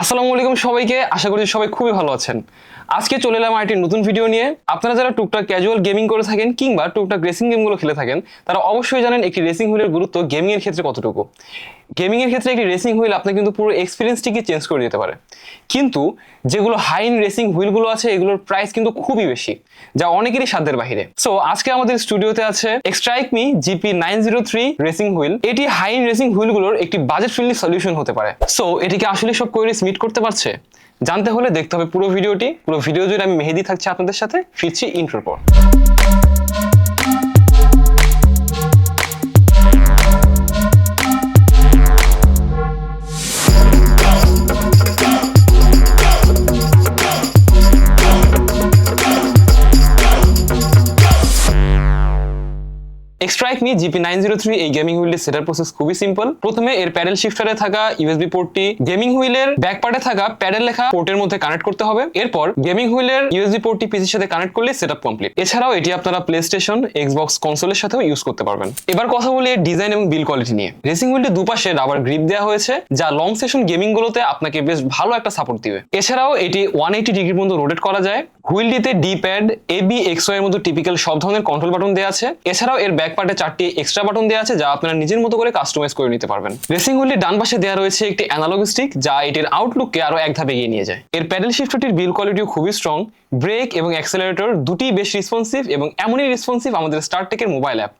আসসালামু আলাইকুম সবাইকে, আশা করি সবাই খুবই ভালো আছেন। আজকে চলে এলাম আরেকটি নতুন ভিডিও নিয়ে। আপনারা যারা টুকটাক ক্যাজুয়াল গেমিং করে থাকেন কিংবা টুকটাক রেসিং গেমগুলো খেলে থাকেন, তারা অবশ্যই জানেন একটি রেসিং হুইলের গুরুত্ব গেমিং এর ক্ষেত্রে কতটুকু। গেমিং এর ক্ষেত্রে একটি রেসিং হুইল আপনার কিন্তু পুরো এক্সপিরিয়েন্সটিকে চেঞ্জ করে দিতে পারে। কিন্তু যেগুলো হাই রেসিং হুইলগুলো আছে, এগুলোর প্রাইস কিন্তু খুবই বেশি, যা অনেকেরই সাধ্যের বাহিরে। সো আজকে আমাদের স্টুডিওতে আছে Xtrike Me GP nine zero three racing wheel এটি হাই রেসিং হুইলগুলোর একটি বাজেট ফ্রেন্ডলি সলিউশন হতে পারে। সো এটিকে আসলে সব কোয়েরিজ মিট করতে পারছে? জানতে হলে দেখতে হবে পুরো ভিডিওটি। পুরো ভিডিও জুড়ে আমি মেহেদি থাকছি আপনাদের সাথে। ফিরছি ইন্ট্রোর পর। Xtrike Me GP nine zero three এই গেমিং হুইলের সেটার প্রসেস খুবই সিম্পল প্রথমে এর প্যাডেল শিফটারে থাকা ইউএসবি পোর্টটি গেমিং হুইলের ব্যাক পার্টে থাকা প্যাডেল লেখা পোর্টের মধ্যে কানেক্ট করতে হবে। এরপর গেমিং হুইলের ইউএসবি পোর্টটি পিসির সাথে কানেক্ট করলে সেটআপ কমপ্লিট এছাড়াও এটি আপনারা প্লে স্টেশন এক্সবক্স কনসোলের সাথেও ইউজ করতে পারবেন। এবার কথা বলি ডিজাইন এবং বিল কোয়ালিটি নিয়ে। রেসিং হুইলটি দুপাশে রাবার গ্রিপ দেওয়া হয়েছে, যা লং সেশন গেমিং গুলোতে আপনাকে বেশ ভালো একটা সাপোর্ট দিবে। এছাড়াও এটি ওয়ান এইটি ডিগ্রি পর্যন্ত রোটেট করা যায়। হুইলটিতে ডি প্যাড এ বি এক্সের মতো টিপিক্যাল সব ধরনের কন্ট্রোল বাটন দেওয়া আছে। এছাড়াও এর ব্যাক পার্টে চারটি এক্সট্রা বাটন দেওয়া আছে যা আপনারা নিজের মতো করে কাস্টমাইজ করে নিতে পারবেন। রেসিং হুইলের ডান পাশে দেওয়া রয়েছে একটি অ্যানালগ স্টিক যা এটির আউটলুককে আরও এক ধাপ এগিয়ে নিয়ে যায়। এর প্যাডেল শিফটটির বিল কোয়ালিটিও খুবই স্ট্রং ব্রেক এবং অ্যাক্সেলারেটর দুটি বেশ রেসপন্সিভ এবং এমনই রেসপন্সিভ আমাদের স্টারটেকের mobile app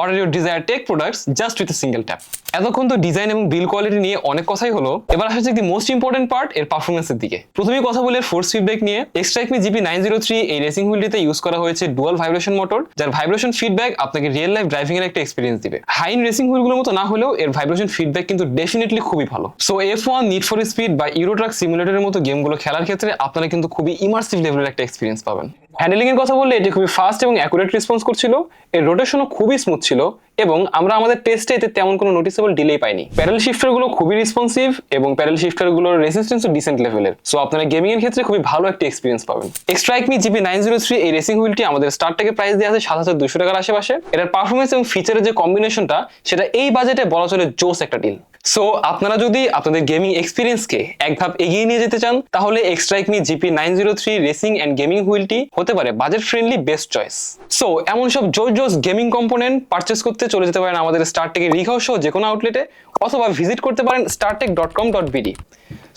order your desire tech products just with single tap এতক্ষণ তো ডিজাইন এবং বিল কোয়ালিটি নিয়ে অনেক কথাই হলো। এবার আসা হচ্ছে মোস্ট ইম্পর্টেন্ট পার্ট এর পারফরমেন্সের দিকে। প্রথমেই কথা বলে ফোর্স ফিডব্যাক নিয়ে। Xtrike Me GP nine zero three এই রেসিং হুইলটিতে ইউজ করা হয়েছে ডুয়াল ভাইব্রেশন মোটর যার ভাইব্রেশন ফিডব্যাক আপনাকে রিয়েল লাইফ ড্রাইভিং এর একটা এক্সপিরিয়েন্স দিবে। হাইন রেসিং হুইলগুলোর মতো না হলেও এর ভাইব্রেশন ফিডব্যাক কিন্তু ডেফিনেটলি খুবই ভালো। So F one Need for Speed বা ইউরো ট্রাক সিমুলেটরের মতো গেমগুলো খেলার ক্ষেত্রে আপনারা কিন্তু খুবই ইমার্সিভ লেভেলের একটা এক্সপিরিয়েন্স পাবেন। হ্যান্ডেলিং এর কথা বললে এটি খুবই ফাস্ট এবং অ্যাকুরেট রেসপন্স করছিল। এর রোটেশনও খুবই স্মুথ ছিল। এবং আমরা আমাদের টেস্টে এতে তেমন কোনো নোটিসেবল ডিলে পাইনি। প্যারেল শিফটারগুলো খুবই রেসপন্সিভ এবং প্যারেল শিফটারগুলোর রেসিস্টেন্সও ডিসেন্ট লেভেলের সো আপনারা গেমিং এর ক্ষেত্রে খুবই ভালো একটা এক্সপিরিয়েন্স পাবেন। Xtrike Me GP nine zero three এই রেসিং হুইলটি আমাদের স্টার্ট থেকে প্রাইস দিয়ে আছে সাত হাজার দুশো টাকার আশেপাশে। এটার পারফরমেন্স এবং ফিচারের যে কম্বিনেশনটা সেটা এই বাজেটে বলা চলে জোস একটা ডিল সো আপনারা যদি আপনাদের গেমিং এক্সপিরিয়েন্সকে এক ধাপ এগিয়ে নিয়ে যেতে চান, তাহলে Xtrike Me GP nine zero three racing and gaming হুইলটি হতে পারে budget friendly best choice so এমন সব জোর জোস গেমিং কম্পোনেন্ট পারচেস করতে চলে যেতে পারেন আমাদের স্টারটেকের রিঘাও সহ যে কোনো আউটলেটে অথবা ভিজিট করতে পারেন Startech dot com dot BD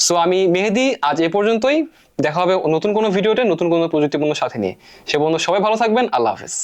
so আমি মেহেদি, আজ এ পর্যন্তই। দেখা হবে নতুন কোনো ভিডিওতে নতুন কোনো প্রযুক্তিপূর্ণ সাথে নিয়ে। সে বন্ধু সবাই ভালো থাকবেন। আল্লাহ হাফেজ।